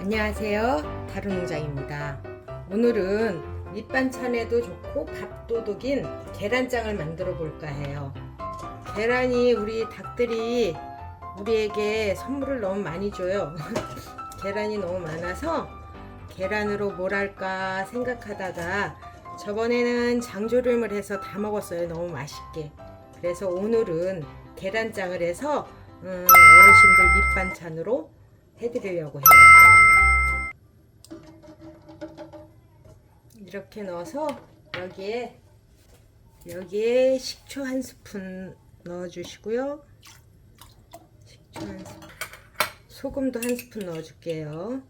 안녕하세요. 다루농장입니다. 오늘은 밑반찬에도 좋고 밥도둑인 계란장을 만들어 볼까 해요. 계란이 우리 닭들이 우리에게 선물을 너무 많이 줘요. 계란이 너무 많아서 계란으로 뭘 할까 생각하다가 저번에는 장조림을 해서 다 먹었어요. 너무 맛있게. 그래서 오늘은 계란장을 해서 음, 어르신들 밑반찬으로 해드리려고 해요. 이렇게 넣어서 여기에 여기에 식초 한 스푼 넣어주시고요. 식초 한 스푼, 소금도 한 스푼 넣어줄게요.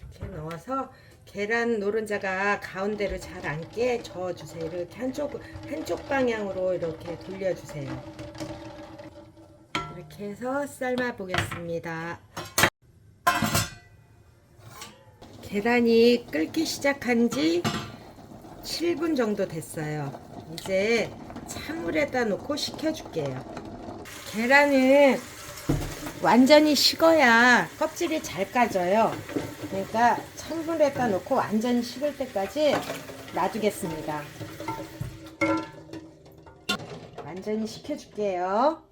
이렇게 넣어서 계란 노른자가 가운데로 잘 앉게 저어주세요. 이렇게 한쪽 한쪽 방향으로 이렇게 돌려주세요. 이렇게 해서 삶아 보겠습니다. 계란이 끓기 시작한 지 7분 정도 됐어요. 이제 찬물에다 놓고 식혀줄게요. 계란은 완전히 식어야 껍질이 잘 까져요. 그러니까 찬물에다 놓고 완전히 식을 때까지 놔두겠습니다. 완전히 식혀줄게요.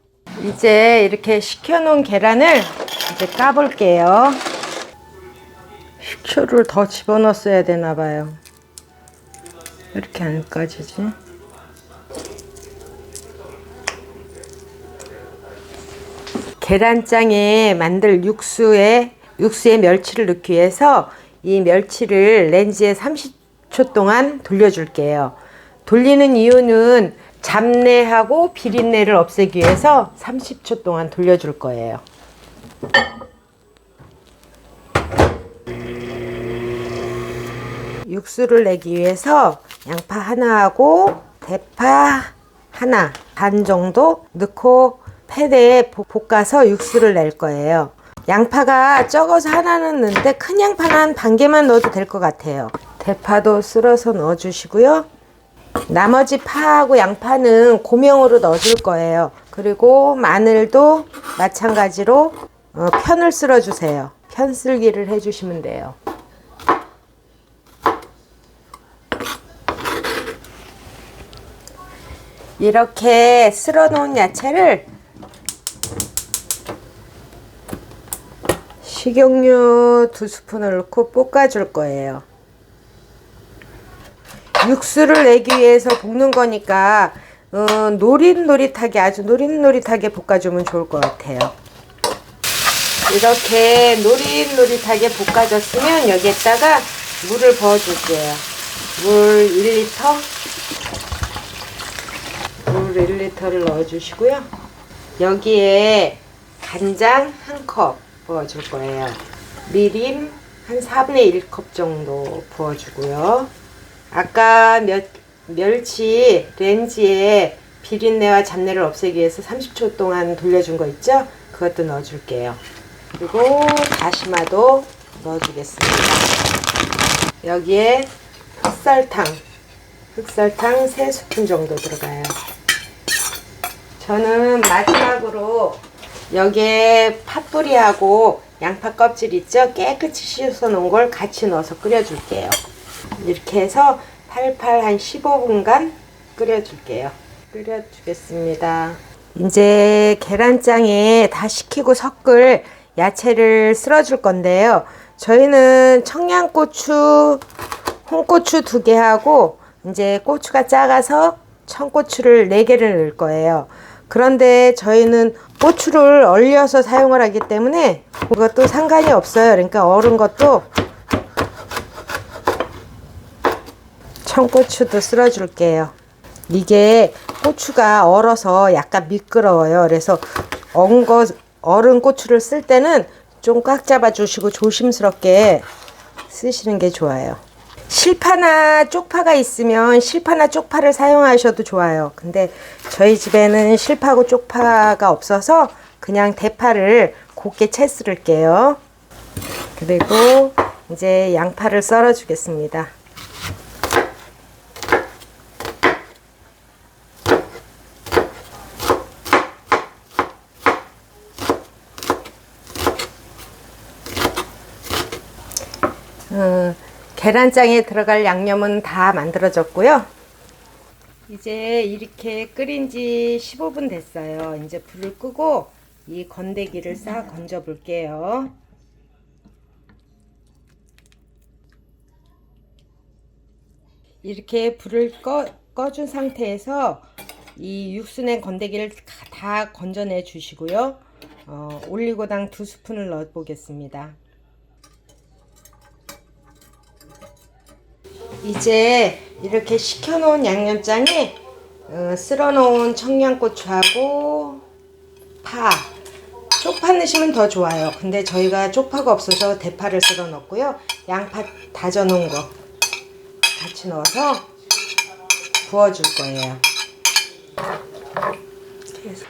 이제 이렇게 식혀놓은 계란을 이제 까볼게요. 식초를 더 집어넣었어야 되나 봐요. 이렇게 안 까지지? 계란장에 만들 육수에 육수에 멸치를 넣기 위해서 이 멸치를 렌즈에 30초 동안 돌려줄게요. 돌리는 이유는 잡내하고 비린내를 없애기 위해서 30초 동안 돌려줄 거예요. 육수를 내기 위해서 양파 하나하고 대파 하나 반 정도 넣고 팬에 볶- 볶아서 육수를 낼 거예요. 양파가 적어서 하나는 넣는데 큰 양파는 한 반 개만 넣어도 될 것 같아요. 대파도 쓸어서 넣어주시고요. 나머지 파하고 양파는 고명으로 넣어줄 거예요. 그리고 마늘도 마찬가지로 어, 편을 쓸어주세요. 편 쓸기를 해주시면 돼요. 이렇게 쓸어 놓은 야채를 식용유 두 스푼을 넣고 볶아줄 거예요. 육수를 내기 위해서 볶는 거니까 어, 노릿노릿하게 아주 노릿노릿하게 볶아주면 좋을 것 같아요. 이렇게 노릿노릿하게 볶아졌으면 여기에다가 물을 부어줄게요. 물 1리터 물 1리터를 넣어주시고요. 여기에 간장 한 컵 부어줄 거예요. 미림 한 4분의 1컵 정도 부어주고요. 아까 멸, 멸치 렌지에 비린내와 잡내를 없애기 위해서 30초 동안 돌려준 거 있죠? 그것도 넣어줄게요. 그리고 다시마도 넣어주겠습니다. 여기에 흑설탕, 흑설탕 3스푼 정도 들어가요. 저는 마지막으로 여기에 팥뿌리하고 양파 껍질 있죠? 깨끗이 씻어 놓은 걸 같이 넣어서 끓여줄게요. 이렇게 해서 팔팔 한 15분간 끓여줄게요. 끓여주겠습니다. 이제 계란장에 다 식히고 섞을 야채를 쓸어줄 건데요. 저희는 청양고추, 홍고추 두 개 하고 이제 고추가 작아서 청고추를 네 개를 넣을 거예요. 그런데 저희는 고추를 얼려서 사용을 하기 때문에 그것도 상관이 없어요. 그러니까 얼은 것도 청고추도 쓸어줄게요. 이게 고추가 얼어서 약간 미끄러워요. 그래서 얼은 거, 얼은 고추를 쓸 때는 좀 꽉 잡아주시고 조심스럽게 쓰시는 게 좋아요. 실파나 쪽파가 있으면 실파나 쪽파를 사용하셔도 좋아요. 근데 저희 집에는 실파고 쪽파가 없어서 그냥 대파를 곱게 채 썰을게요. 그리고 이제 양파를 썰어 주겠습니다. 음, 어, 계란장에 들어갈 양념은 다 만들어졌고요. 이제 이렇게 끓인 지 15분 됐어요. 이제 불을 끄고 이 건더기를 싹 건져 볼게요. 이렇게 불을 꺼, 꺼준 상태에서 이 육수낸 건더기를 다 건져내 주시고요. 어, 올리고당 두 스푼을 넣어 보겠습니다. 이제 이렇게 식혀놓은 양념장에 어, 쓸어놓은 청양고추하고 파, 쪽파 넣으시면 더 좋아요. 근데 저희가 쪽파가 없어서 대파를 쓸어 넣고요. 양파 다져놓은 거 같이 넣어서 부어줄 거예요. 그래서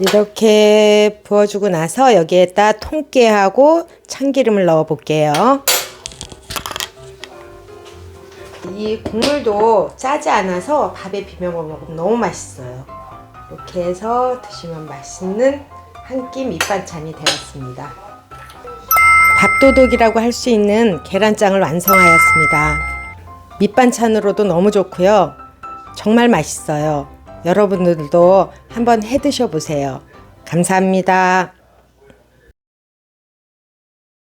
이렇게 부어주고 나서 여기에다 통깨하고 참기름을 넣어 볼게요. 이 국물도 짜지 않아서 밥에 비벼 먹으면 너무 맛있어요. 이렇게 해서 드시면 맛있는 한 끼 밑반찬이 되었습니다. 밥도둑이라고 할 수 있는 계란장을 완성하였습니다. 밑반찬으로도 너무 좋고요. 정말 맛있어요. 여러분들도 한번 해 드셔 보세요. 감사합니다.